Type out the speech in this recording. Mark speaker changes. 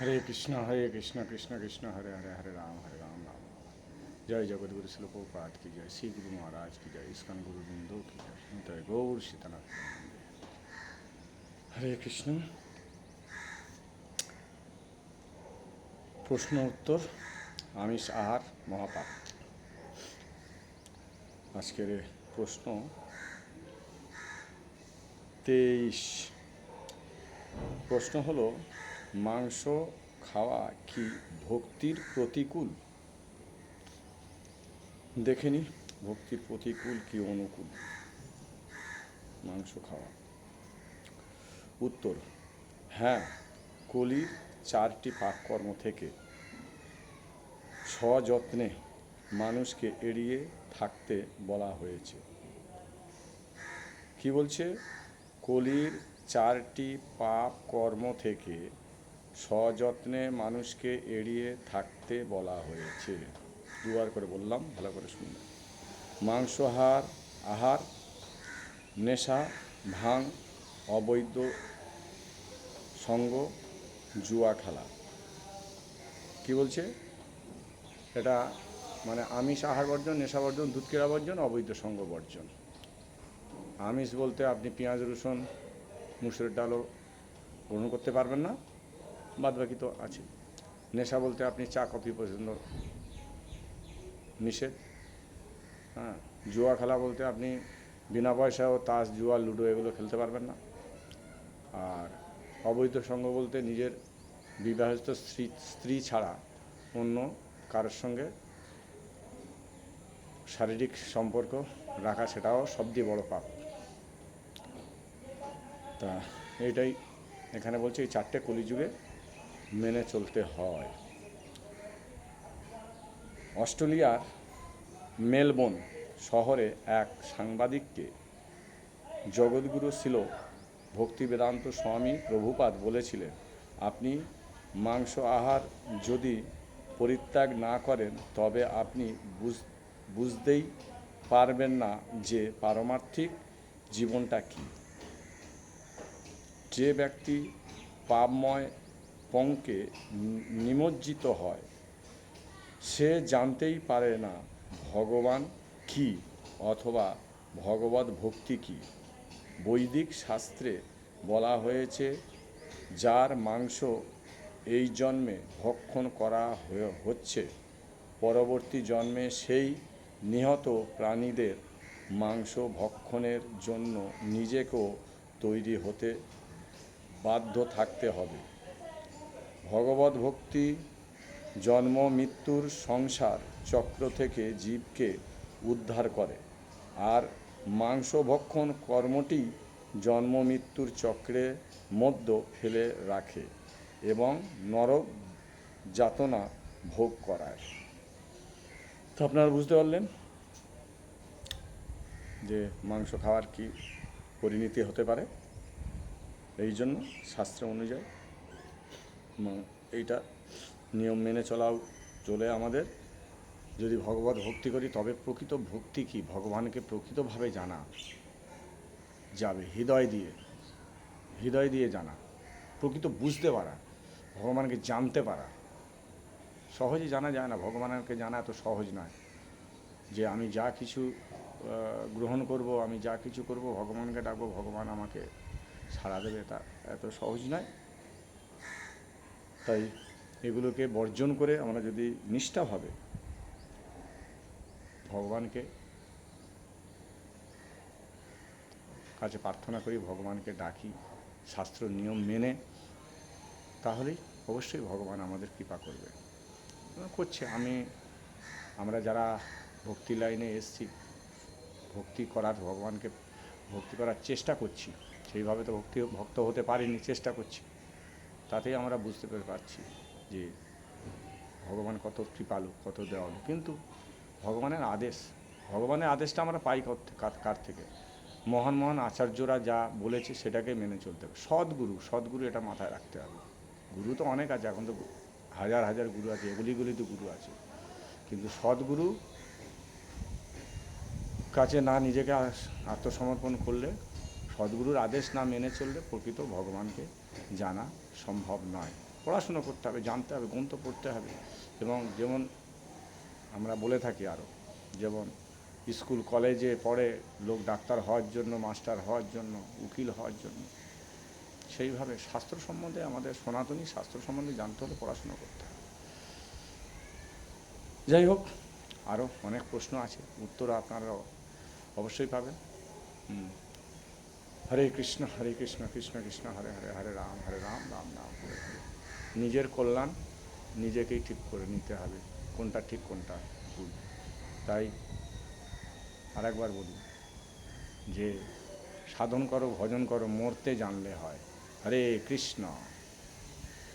Speaker 1: হরে কৃষ্ণ হরে কৃষ্ণ কৃষ্ণ কৃষ্ণ হরে হরে হরে রাম হরে রাম রাম জয় জগৎগুরু শিলপোপাত কি জয় শ্রী গুরু মহারাজ কি জয় ইস্কান গুরু বৃন্দ কি জয় গৌর সীতানাথ হরে কৃষ্ণ প্রশ্ন উত্তর আমিষ আহার মহাপাপ আজকের প্রশ্ন তেইশ প্রশ্ন হলো মাংস খাওয়া কি ভক্তির প্রতিকূল দেখে নি ভক্তির প্রতিকূল কি অনুকূল মাংস খাওয়া উত্তর হ্যাঁ কলির চারটি পাককর্ম থেকে সযত্নে মানুষকে এড়িয়ে থাকতে বলা হয়েছে কি বলছে কলির চারটি পাপ কর্ম থেকে সযত্নে মানুষকে এড়িয়ে থাকতে বলা হয়েছে দুবার করে বললাম ভালো করে শুনলাম মাংসহার আহার নেশা ভাং অবৈধ সঙ্গ জুয়া খেলা কি বলছে এটা মানে আমিষ আহার বর্জন নেশা বর্জন দুধকেরা বর্জন অবৈধ সঙ্গ বর্জন আমিষ বলতে আপনি পেঁয়াজ রসুন মুসুরের ডালও গ্রহণ করতে পারবেন না বাদবাকি তো আছে নেশা বলতে আপনি চা কফি পছন্দ নিষেধ হ্যাঁ জুয়া খেলা বলতে আপনি বিনা ও তাস জুয়া লুডো এগুলো খেলতে পারবেন না আর অবৈধ সঙ্গ বলতে নিজের বিবাহিত স্ত্রী স্ত্রী ছাড়া অন্য কারোর সঙ্গে শারীরিক সম্পর্ক রাখা সেটাও সবচেয়ে বড় পাপ তা এটাই এখানে বলছি এই চারটে কলিযুগে মেনে চলতে হয় অস্ট্রেলিয়ার মেলবোর্ন শহরে এক সাংবাদিককে জগৎগুরু ছিল ভক্তিবেদান্ত স্বামী প্রভুপাদ বলেছিলেন আপনি মাংস আহার যদি পরিত্যাগ না করেন তবে আপনি বুঝ বুঝতেই পারবেন না যে পারমার্থিক জীবনটা কী যে ব্যক্তি পাপময় পঙ্কে নিমজ্জিত হয় সে জানতেই পারে না ভগবান কি অথবা ভগবত ভক্তি কি বৈদিক শাস্ত্রে বলা হয়েছে যার মাংস এই জন্মে ভক্ষণ করা হচ্ছে পরবর্তী জন্মে সেই নিহত প্রাণীদের মাংস ভক্ষণের জন্য নিজেকেও তৈরি হতে বাধ্য থাকতে হবে ভগবত ভক্তি জন্ম মৃত্যুর সংসার চক্র থেকে জীবকে উদ্ধার করে আর মাংসভক্ষণ কর্মটি জন্ম মৃত্যুর চক্রে মধ্য ফেলে রাখে এবং নরক যাতনা ভোগ করায় তো আপনারা বুঝতে পারলেন যে মাংস খাওয়ার কি পরিণতি হতে পারে এই জন্য শাস্ত্র অনুযায়ী এইটা নিয়ম মেনে চলা চলে আমাদের যদি ভগবত ভক্তি করি তবে প্রকৃত ভক্তি কি ভগবানকে প্রকৃতভাবে জানা যাবে হৃদয় দিয়ে হৃদয় দিয়ে জানা প্রকৃত বুঝতে পারা ভগবানকে জানতে পারা সহজে জানা যায় না ভগবানকে জানা এত সহজ নয় যে আমি যা কিছু গ্রহণ করব আমি যা কিছু করব ভগবানকে ডাকবো ভগবান আমাকে সাড়া দেবে তা এত সহজ নয় তাই এগুলোকে বর্জন করে আমরা যদি নিষ্ঠাভাবে ভগবানকে কাছে প্রার্থনা করি ভগবানকে ডাকি শাস্ত্র নিয়ম মেনে তাহলেই অবশ্যই ভগবান আমাদের কৃপা করবে করছে আমি আমরা যারা ভক্তি লাইনে এসছি ভক্তি করার ভগবানকে ভক্তি করার চেষ্টা করছি সেইভাবে তো ভক্তি ভক্ত হতে পারিনি চেষ্টা করছি তাতে আমরা বুঝতে পেরে পারছি যে ভগবান কত কৃপালু কত দেওয়ালু কিন্তু ভগবানের আদেশ ভগবানের আদেশটা আমরা পাই কার থেকে মহান মহান আচার্যরা যা বলেছে সেটাকে মেনে চলতে হবে সদ্গুরু সদ্গুরু এটা মাথায় রাখতে হবে গুরু তো অনেক আছে এখন তো হাজার হাজার গুরু আছে এগুলিগুলি তো গুরু আছে কিন্তু সদ্গুরু কাছে না নিজেকে আত্মসমর্পণ করলে সদ্গুরুর আদেশ না মেনে চললে প্রকৃত ভগবানকে জানা সম্ভব নয় পড়াশুনো করতে হবে জানতে হবে গ্রন্থ পড়তে হবে এবং যেমন আমরা বলে থাকি আরও যেমন স্কুল কলেজে পড়ে লোক ডাক্তার হওয়ার জন্য মাস্টার হওয়ার জন্য উকিল হওয়ার জন্য সেইভাবে স্বাস্থ্য সম্বন্ধে আমাদের সনাতনী স্বাস্থ্য সম্বন্ধে জানতে হলে পড়াশুনো করতে হবে যাই হোক আরও অনেক প্রশ্ন আছে উত্তর আপনারা অবশ্যই পাবেন হুম হরে কৃষ্ণ হরে কৃষ্ণ কৃষ্ণ কৃষ্ণ হরে হরে হরে রাম হরে রাম রাম রাম হরে হরে নিজের কল্যাণ নিজেকেই ঠিক করে নিতে হবে কোনটা ঠিক কোনটা ভুল তাই আরেকবার বলি যে সাধন করো ভজন করো মরতে জানলে হয় হরে কৃষ্ণ